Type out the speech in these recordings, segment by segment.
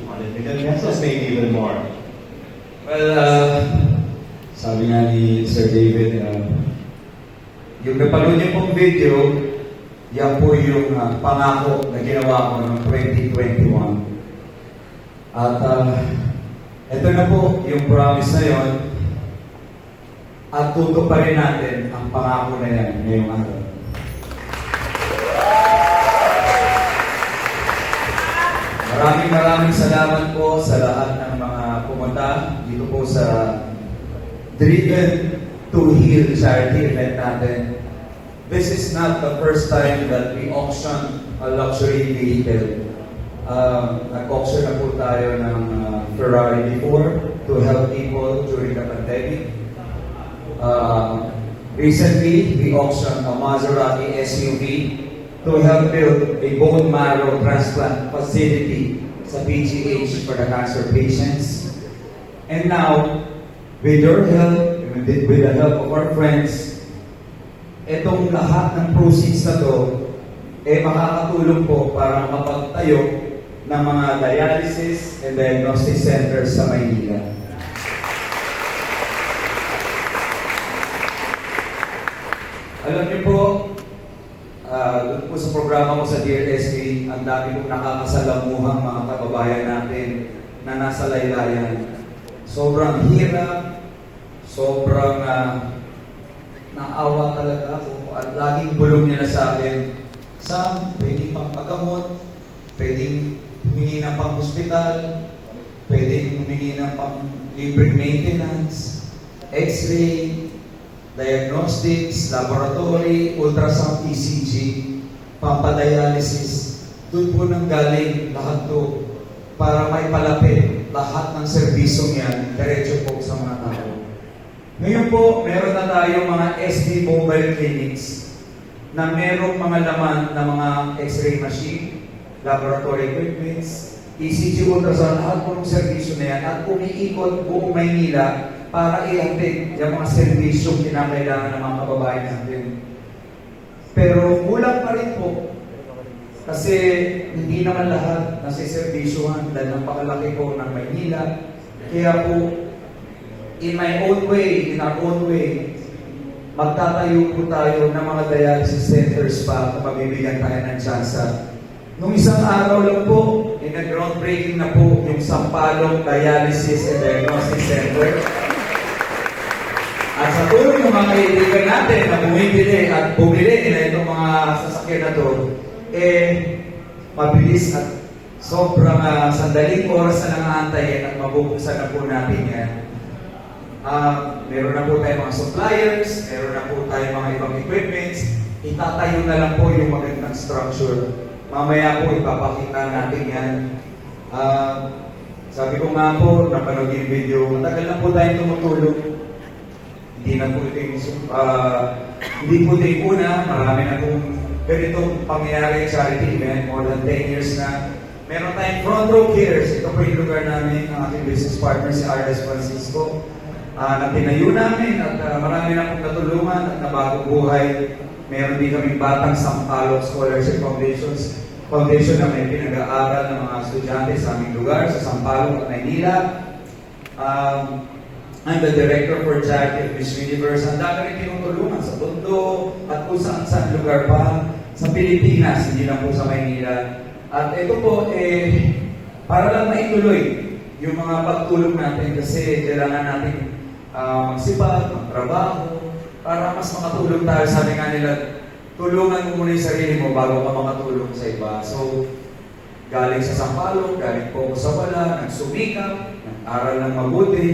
million pesos, maybe even more. Well, uh, sabi nga ni Sir David, uh, yung napanood niyo pong video, yan po yung uh, pangako na ginawa ko noong 2021. At uh, ito na po yung promise na yon. At tutuparin natin ang pangako na yan ngayong araw. Maraming maraming salamat po sa lahat ng mga pumunta dito po sa Driven to Heal charity event natin. This is not the first time that we auction a luxury vehicle. Uh, Nag-auction na po tayo ng uh, Ferrari before to help people during the pandemic. Uh, recently, we auctioned a Maserati SUV to help build a bone marrow transplant facility sa PGH for the cancer patients. And now, with your help, the, with the help of our friends, itong lahat ng proceeds na to, eh makakatulong po para makapagtayo ng mga dialysis and diagnostic centers sa Maynila. Alam niyo po, doon po sa programa ko sa DLSP, ang dami pong nakakasalamuhang mga kababayan natin na nasa laylayan. Sobrang hirap, sobrang ah, naawa talaga ako at laging bulong nila sa akin, Sam, pwedeng pang paggamot, pwedeng humingi ng pang hospital, pwedeng humingi ng pang libre maintenance, x-ray, diagnostics, laboratory, ultrasound ECG, pampadialysis. Doon po nang galing lahat to para may palapit lahat ng serbisyong yan, diretso po sa mga tao. Ngayon po, meron na tayong mga SD mobile clinics na merong mga laman na mga x-ray machine, laboratory equipments, ECG ultrasound, lahat po ng serbisyo na yan at umiikot buong Maynila para ihatid yung mga serbisyong kinakailangan ng mga kababayan natin. Pero kulang pa rin po kasi hindi naman lahat nasiservisyohan dahil napakalaki po ng Maynila. Kaya po, in my own way, in our own way, magtatayo po tayo ng mga dialysis centers pa kung mabibigyan tayo ng tsansa. Nung isang araw lang po, in a groundbreaking na po yung Sampalong Dialysis and Diagnostic Center. At sa tulong ng mga kaibigan natin na bumibili at bumili mga sasakyan na to, eh, mabilis at sobrang uh, sandaling oras na nangaantayin at mabubuksan na po natin yan. Ah, meron na po tayong mga suppliers, meron na po tayong mga ibang equipments, itatayo na lang po yung magandang structure. Mamaya po ipapakita natin yan. Ah, sabi ko nga po, napanood yung video, matagal na po tayong tumutulong. Hindi na po ito yung, ah, hindi po ito yung una, marami na pong ganitong pangyayari charity event, more than 10 years na. Meron tayong front row cares, ito po yung lugar namin, ang aking business partner si R.S. Francisco uh, na tinayo namin at ah, marami na pong natulungan at nabagong buhay. Meron din kaming Batang Sampalok Scholarship Foundations Foundation na may pinag-aaral ng mga estudyante sa aming lugar, sa Sampaloc at Maynila. Um, I'm the director for Charity of Miss Universe. Ang dami rin tinutulungan sa Tondo at kung saan saan lugar pa sa Pilipinas, hindi lang po sa Maynila. At ito po, eh, para lang maituloy yung mga pagtulong natin kasi kailangan natin uh, magsipag, magtrabaho, para mas makatulong tayo. Sabi nga nila, tulungan mo muna yung sarili mo bago ka makatulong sa iba. So, galing sa Sampalo, galing po sa wala, nagsumikap, nag-aral ng mabuti,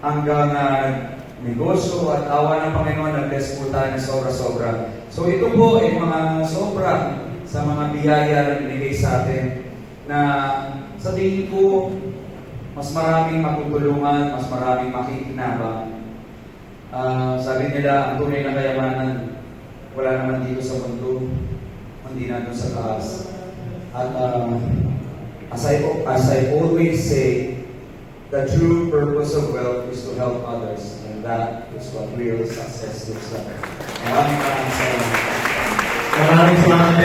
hanggang uh, negosyo at awa ng Panginoon, nag-bless po tayo ng sobra-sobra. So, ito po ay mga sobra sa mga biyaya na binigay sa atin na sa tingin ko, mas maraming matutulungan, mas maraming makikinabang. Ah, sabi nila, ang tunay na kayamanan, wala naman dito sa mundo, hindi na sa taas. At ah, as, I, as I always say, the true purpose of wealth is to help others. And that is what real success looks like. Maraming salamat. Maraming salamat